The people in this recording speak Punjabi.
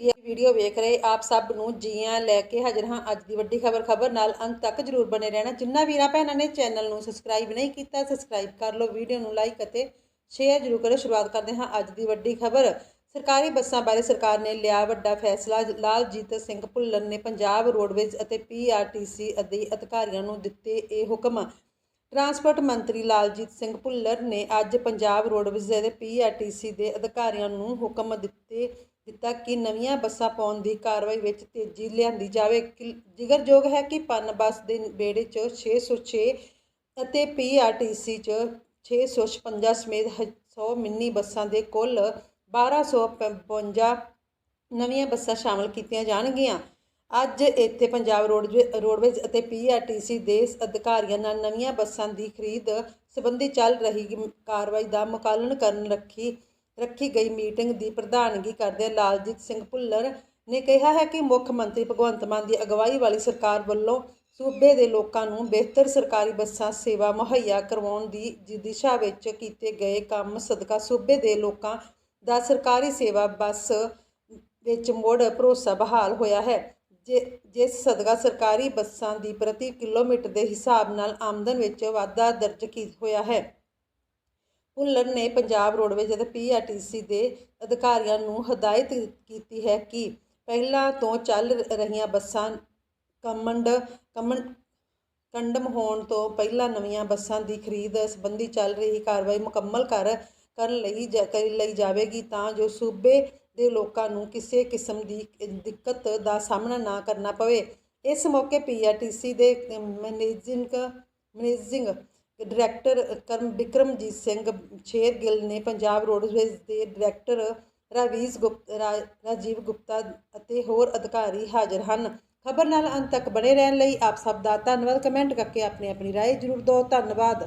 ਵੀਡੀਓ ਵੇਖ ਰਹੇ ਆਪ ਸਭ ਨੂੰ ਜੀਆਂ ਲੈ ਕੇ ਹਾਜ਼ਰ ਹਾਂ। ਅੱਜ ਦੀ ਵੱਡੀ ਖਬਰ ਖਬਰ ਨਾਲ ਅੰਤ ਤੱਕ ਜਰੂਰ ਬਣੇ ਰਹਿਣਾ। ਜਿੰਨਾ ਵੀਰਾਂ ਭੈਣਾਂ ਨੇ ਚੈਨਲ ਨੂੰ ਸਬਸਕ੍ਰਾਈਬ ਨਹੀਂ ਕੀਤਾ, ਸਬਸਕ੍ਰਾਈਬ ਕਰ ਲਓ, ਵੀਡੀਓ ਨੂੰ ਲਾਈਕ ਅਤੇ ਸ਼ੇਅਰ ਜਰੂਰ ਕਰੋ। ਸ਼ੁਰੂਆਤ ਕਰਦੇ ਹਾਂ ਅੱਜ ਦੀ ਵੱਡੀ ਖਬਰ। ਸਰਕਾਰੀ ਬੱਸਾਂ ਬਾਰੇ ਸਰਕਾਰ ਨੇ ਲਿਆ ਵੱਡਾ ਫੈਸਲਾ। ਲਾਲਜੀਤ ਸਿੰਘ ਭੁੱਲਰ ਨੇ ਪੰਜਾਬ ਰੋਡਵੇਜ਼ ਅਤੇ ਪੀਆਰਟੀਸੀ ਦੇ ਅਧਿਕਾਰੀਆਂ ਨੂੰ ਦਿੱਤੇ ਇਹ ਹੁਕਮ। ਟਰਾਂਸਪੋਰਟ ਮੰਤਰੀ ਲਾਲਜੀਤ ਸਿੰਘ ਭੁੱਲਰ ਨੇ ਅੱਜ ਪੰਜਾਬ ਰੋਡਵੇਜ਼ ਅਤੇ ਪੀਆਰਟੀਸੀ ਦੇ ਅਧਿਕਾਰੀਆਂ ਨੂੰ ਹੁਕਮ ਦਿੱਤੇ, ਦਿੱਤਾ ਕਿ ਨਵੀਆਂ ਬੱਸਾਂ ਪਾਉਣ ਦੀ ਕਾਰਵਾਈ ਵਿੱਚ ਤੇਜ਼ੀ ਲਿਆਂਦੀ ਜਾਵੇ। ਕਿ- ਜ਼ਿਕਰਯੋਗ ਹੈ ਕਿ ਪੰਨ ਬੱਸ ਦੇ ਬੇੜੇ 'ਚ 606 ਅਤੇ ਪੀਆਰਟੀਸੀ 'ਚ 656 ਸਮੇਤ 100 ਮਿੰਨੀ ਬੱਸਾਂ ਦੇ ਕੁੱਲ 1255 ਨਵੀਆਂ ਬੱਸਾਂ ਸ਼ਾਮਲ ਕੀਤੀਆਂ ਜਾਣਗੀਆਂ। ਅੱਜ ਇੱਥੇ ਪੰਜਾਬ ਰੋਡਵੇ- ਰੋਡਵੇਜ਼ ਅਤੇ ਪੀਆਰਟੀਸੀ ਦੇ ਅਧਿਕਾਰੀਆਂ ਨਾਲ ਨਵੀਆਂ ਬੱਸਾਂ ਦੀ ਖਰੀਦ ਸੰਬੰਧੀ ਚੱਲ ਰਹੀ ਕਾਰਵਾਈ ਦਾ ਮੁਕਾਲਨ ਕਰਨ ਰੱਖੀ ਰੱਖੀ ਗਈ ਮੀਟਿੰਗ ਦੀ ਪ੍ਰਧਾਨਗੀ ਕਰਦੇ ਲਾਲਜੀਤ ਸਿੰਘ ਭੁੱਲਰ ਨੇ ਕਿਹਾ ਹੈ ਕਿ ਮੁੱਖ ਮੰਤਰੀ ਭਗਵੰਤ ਮਾਨ ਦੀ ਅਗਵਾਈ ਵਾਲੀ ਸਰਕਾਰ ਵੱਲੋਂ ਸੂਬੇ ਦੇ ਲੋਕਾਂ ਨੂੰ ਬਿਹਤਰ ਸਰਕਾਰੀ ਬੱਸਾਂ ਸੇਵਾ ਮੁਹੱਈਆ ਕਰਵਾਉਣ ਦੀ ਦਿਸ਼ਾ ਵਿੱਚ ਕੀਤੇ ਗਏ ਕੰਮ ਸਦਕਾ ਸੂਬੇ ਦੇ ਲੋਕਾਂ ਦਾ ਸਰਕਾਰੀ ਸੇਵਾ ਬੱਸ ਵਿੱਚ ਮੁੜ ਭਰੋਸਾ ਬਹਾਲ ਹੋਇਆ ਹੈ। ਜੇ ਜਿਸ ਸਦਕਾ ਸਰਕਾਰੀ ਬੱਸਾਂ ਦੀ ਪ੍ਰਤੀ ਕਿਲੋਮੀਟਰ ਦੇ ਹਿਸਾਬ ਨਾਲ ਆਮਦਨ ਵਿੱਚ ਵਾਧਾ ਦਰਜ ਕੀ ਹੋਇਆ ਹੈ? ਭੁੱਲਰ ਨੇ ਪੰਜਾਬ ਰੋਡਵੇਜ਼ ਅਤੇ ਪੀਆਰਟੀਸੀ ਦੇ ਅਧਿਕਾਰੀਆਂ ਨੂੰ ਹਦਾਇਤ ਕੀਤੀ ਹੈ ਕਿ ਪਹਿਲਾਂ ਤੋਂ ਚੱਲ ਰਹੀਆਂ ਬੱਸਾਂ ਕਮੰਡ ਕਮਨ ਕੰਡਮ ਹੋਣ ਤੋਂ ਪਹਿਲਾਂ ਨਵੀਆਂ ਬੱਸਾਂ ਦੀ ਖਰੀਦ ਸੰਬੰਧੀ ਚੱਲ ਰਹੀ ਕਾਰਵਾਈ ਮੁਕੰਮਲ ਕਰ ਕਰਨ ਲਈ ਜਾ- ਕਰ ਲਈ ਜਾਵੇਗੀ ਤਾਂ ਜੋ ਸੂਬੇ ਦੇ ਲੋਕਾਂ ਨੂੰ ਕਿਸੇ ਕਿਸਮ ਦੀ ਦਿੱਕਤ ਦਾ ਸਾਹਮਣਾ ਨਾ ਕਰਨਾ ਪਵੇ ਇਸ ਮੌਕੇ ਪੀਆਰਟੀਸੀ ਦੇ ਮੈਨੇਜਿੰਗ ਮੈਨੇਜਿੰਗ ਡਾਇਰੈਕਟਰ ਕਰਮ ਵਿਕਰਮਜੀਤ ਸਿੰਘ ਸ਼ੇਰਗਿੱਲ ਨੇ ਪੰਜਾਬ ਰੋਡਵੇਜ਼ ਦੇ ਡਾਇਰੈਕਟਰ ਰਾਵੀਜ਼ ਗੁਪਤ ਰਾ- ਰਾਜੀਵ ਗੁਪਤਾ ਅਤੇ ਹੋਰ ਅਧਿਕਾਰੀ ਹਾਜ਼ਰ ਹਨ ਖਬਰ ਨਾਲ ਅੰਤ ਤੱਕ ਬਣੇ ਰਹਿਣ ਲਈ ਆਪ ਸਭ ਦਾ ਧੰਨਵਾਦ ਕਮੈਂਟ ਕਰਕੇ ਆਪਣੀ ਆਪਣੀ رائے ਜ਼ਰੂਰ ਦਿਓ ਧੰਨਵਾਦ